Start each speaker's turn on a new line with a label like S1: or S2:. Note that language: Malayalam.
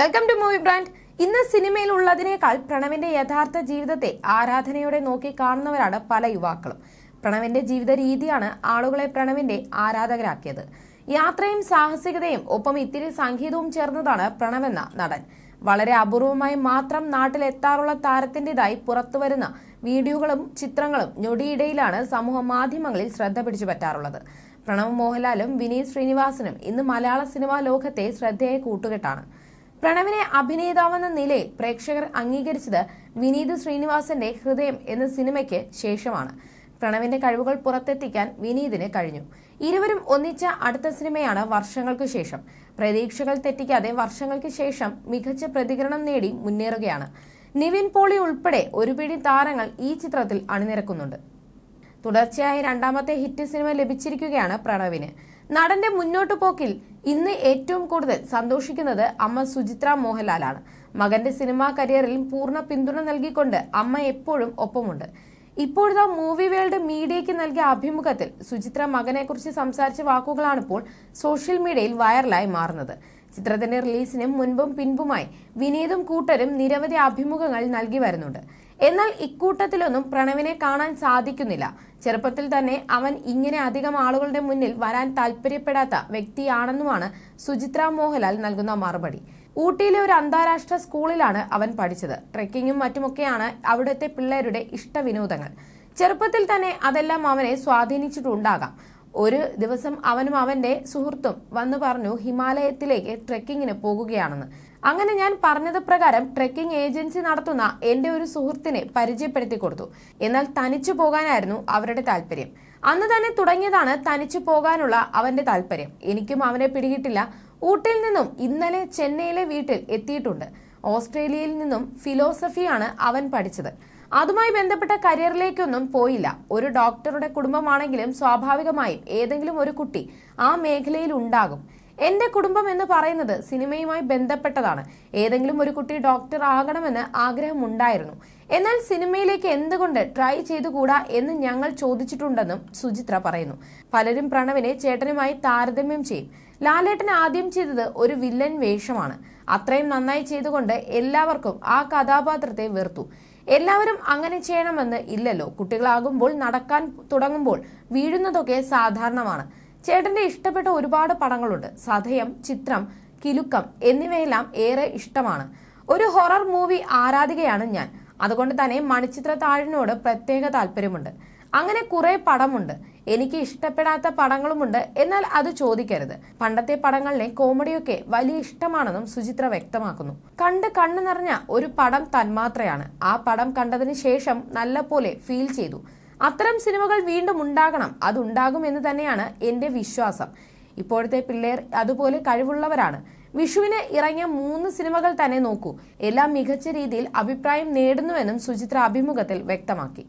S1: വെൽക്കം ടു മൂവി ബ്രാൻഡ് ഇന്ന് സിനിമയിൽ ഉള്ളതിനേക്കാൾ പ്രണവിന്റെ യഥാർത്ഥ ജീവിതത്തെ ആരാധനയോടെ നോക്കി കാണുന്നവരാണ് പല യുവാക്കളും. പ്രണവിന്റെ ജീവിത രീതിയാണ് ആളുകളെ പ്രണവിന്റെ ആരാധകരാക്കിയത്. യാത്രയും സാഹസികതയും ഒപ്പം ഇത്തിരി സംഗീതവും ചേർന്നതാണ് പ്രണവെന്ന നടൻ. വളരെ അപൂർവമായി മാത്രം നാട്ടിലെത്താറുള്ള താരത്തിന്റേതായി പുറത്തുവരുന്ന വീഡിയോകളും ചിത്രങ്ങളും ഞൊടിയിടയിലാണ് സമൂഹ മാധ്യമങ്ങളിൽ ശ്രദ്ധ പിടിച്ചു പറ്റാറുള്ളത്. പ്രണവ് മോഹൻലാലും വിനീത് ശ്രീനിവാസനും ഇന്ന് മലയാള സിനിമാ ലോകത്തെ ശ്രദ്ധേയ കൂട്ടുകെട്ടാണ്. പ്രണവിനെ അഭിനേതാവെന്ന നിലയിൽ പ്രേക്ഷകർ അംഗീകരിച്ചത് വിനീത് ശ്രീനിവാസന്റെ ഹൃദയം എന്ന സിനിമയ്ക്ക് ശേഷമാണ്. പ്രണവിന്റെ കഴിവുകൾ പുറത്തെത്തിക്കാൻ വിനീതിന് കഴിഞ്ഞു. ഇരുവരും ഒന്നിച്ച അടുത്ത സിനിമയാണ് വർഷങ്ങൾക്കു ശേഷം. പ്രതീക്ഷകൾ തെറ്റിക്കാതെ വർഷങ്ങൾക്ക് ശേഷം മികച്ച പ്രതികരണം നേടി മുന്നേറുകയാണ്. നിവിൻ പോളി ഉൾപ്പെടെ ഒരു പിടി താരങ്ങൾ ഈ ചിത്രത്തിൽ അണിനിരക്കുന്നുണ്ട്. തുടർച്ചയായി രണ്ടാമത്തെ ഹിറ്റ് സിനിമ ലഭിച്ചിരിക്കുകയാണ് പ്രണവിന്. നടന്റെ മുന്നോട്ടു പോക്കിൽ ഇന്ന് ഏറ്റവും കൂടുതൽ സന്തോഷിക്കുന്നത് അമ്മ സുചിത്ര മോഹൻലാലാണ്. മകന്റെ സിനിമാ കരിയറിൽ പൂർണ പിന്തുണ നൽകിക്കൊണ്ട് അമ്മ എപ്പോഴും ഒപ്പമുണ്ട്. ഇപ്പോഴത്തെ മൂവി വേൾഡ് മീഡിയയ്ക്ക് നൽകിയ അഭിമുഖത്തിൽ സുചിത്ര മകനെക്കുറിച്ച് സംസാരിച്ച വാക്കുകളാണിപ്പോൾ സോഷ്യൽ മീഡിയയിൽ വൈറലായി മാറുന്നത്. ചിത്രത്തിന്റെ റിലീസിനും മുൻപും പിൻപുമായി വിനീതും കൂട്ടരും നിരവധി അഭിമുഖങ്ങൾ നൽകി വരുന്നുണ്ട്. എന്നാൽ ഇക്കൂട്ടത്തിലൊന്നും പ്രണവിനെ കാണാൻ സാധിക്കുന്നില്ല. ചെറുപ്പത്തിൽ തന്നെ അവൻ ഇങ്ങനെ അധികം ആളുകളുടെ മുന്നിൽ വരാൻ താല്പര്യപ്പെടാത്ത വ്യക്തിയാണെന്നുമാണ് സുചിത്ര മോഹൻലാൽ നൽകുന്ന മറുപടി. ഊട്ടിയിലെ ഒരു അന്താരാഷ്ട്ര സ്കൂളിലാണ് അവൻ പഠിച്ചത്. ട്രെക്കിങ്ങും മറ്റുമൊക്കെയാണ് അവിടുത്തെ പിള്ളേരുടെ ഇഷ്ടവിനോദങ്ങൾ. ചെറുപ്പത്തിൽ തന്നെ അതെല്ലാം അവനെ സ്വാധീനിച്ചിട്ടുണ്ടാകാം. ഒരു ദിവസം അവനും അവന്റെ സുഹൃത്തും വന്നു പറഞ്ഞു ഹിമാലയത്തിലേക്ക് ട്രെക്കിങ്ങിന് പോകുകയാണെന്ന്. അങ്ങനെ ഞാൻ പറഞ്ഞത് പ്രകാരം ട്രെക്കിംഗ് ഏജൻസി നടത്തുന്ന എന്റെ ഒരു സുഹൃത്തിനെ പരിചയപ്പെടുത്തി കൊടുത്തു. എന്നാൽ തനിച്ചു പോകാനായിരുന്നു അവരുടെ താല്പര്യം. അന്ന് തന്നെ തുടങ്ങിയതാണ് തനിച്ചു പോകാനുള്ള അവന്റെ താല്പര്യം. എനിക്കും അവനെ പിടികിട്ടില്ല. ഊട്ടിയിൽ നിന്നും ഇന്നലെ ചെന്നൈയിലെ വീട്ടിൽ എത്തിയിട്ടുണ്ട്. ഓസ്ട്രേലിയയിൽ നിന്നും ഫിലോസഫിയാണ് അവൻ പഠിച്ചത്. അതുമായി ബന്ധപ്പെട്ട കരിയറിലേക്കൊന്നും പോയില്ല. ഒരു ഡോക്ടറുടെ കുടുംബമാണെങ്കിലും സ്വാഭാവികമായും ഏതെങ്കിലും ഒരു കുട്ടി ആ മേഖലയിൽ ഉണ്ടാകും. എന്റെ കുടുംബം എന്ന് പറയുന്നത് സിനിമയുമായി ബന്ധപ്പെട്ടതാണ്. ഏതെങ്കിലും ഒരു കുട്ടി ഡോക്ടർ ആകണമെന്ന് ആഗ്രഹമുണ്ടായിരുന്നു. എന്നാൽ സിനിമയിലേക്ക് എന്തുകൊണ്ട് ട്രൈ ചെയ്തുകൂടാ എന്ന് ഞങ്ങൾ ചോദിച്ചിട്ടുണ്ടെന്നും സുചിത്ര പറയുന്നു. പലരും പ്രണവിനെ ചേട്ടനുമായി താരതമ്യം ചെയ്യും. ലാലേട്ടൻ ആദ്യം ചെയ്തത് ഒരു വില്ലൻ വേഷമാണ്. അത്രയും നന്നായി ചെയ്തുകൊണ്ട് എല്ലാവർക്കും ആ കഥാപാത്രത്തെ വെറുത്തു. എല്ലാവരും അങ്ങനെ ചെയ്യണമെന്ന് ഇല്ലല്ലോ. കുട്ടികളാകുമ്പോൾ നടക്കാൻ തുടങ്ങുമ്പോൾ വീഴുന്നതൊക്കെ സാധാരണമാണ്. ചേട്ടന്റെ ഇഷ്ടപ്പെട്ട ഒരുപാട് പടങ്ങളുണ്ട്. സതയം ചിത്രം കിലുക്കം എന്നിവയെല്ലാം ഏറെ ഇഷ്ടമാണ്. ഒരു ഹൊറർ മൂവി ആരാധികയാണ് ഞാൻ. അതുകൊണ്ട് തന്നെ മണിച്ചിത്ര താഴിനോട് പ്രത്യേക താല്പര്യമുണ്ട്. അങ്ങനെ കുറെ പടമുണ്ട്. എനിക്ക് ഇഷ്ടപ്പെടാത്ത പടങ്ങളുമുണ്ട് എന്നാൽ അത് ചോദിക്കരുത്. പണ്ടത്തെ പടങ്ങളിലെ കോമഡിയൊക്കെ വലിയ ഇഷ്ടമാണെന്നും സുചിത്ര വ്യക്തമാക്കുന്നു. കണ്ട് കണ്ണു നിറഞ്ഞ ഒരു പടം തന്മാത്രയാണ്. ആ പടം കണ്ടതിന് ശേഷം നല്ല പോലെ ഫീൽ ചെയ്തു. അത്തരം സിനിമകൾ വീണ്ടും ഉണ്ടാകണം. അതുണ്ടാകും എന്ന് തന്നെയാണ് എന്റെ വിശ്വാസം. ഇപ്പോഴത്തെ പിള്ളേർ അതുപോലെ കഴിവുള്ളവരാണ്. വിഷുവിന് ഇറങ്ങിയ മൂന്ന് സിനിമകൾ തന്നെ നോക്കൂ. എല്ലാം മികച്ച രീതിയിൽ അഭിപ്രായം നേടുന്നുവെന്നും സുചിത്ര അഭിമുഖത്തിൽ വ്യക്തമാക്കി.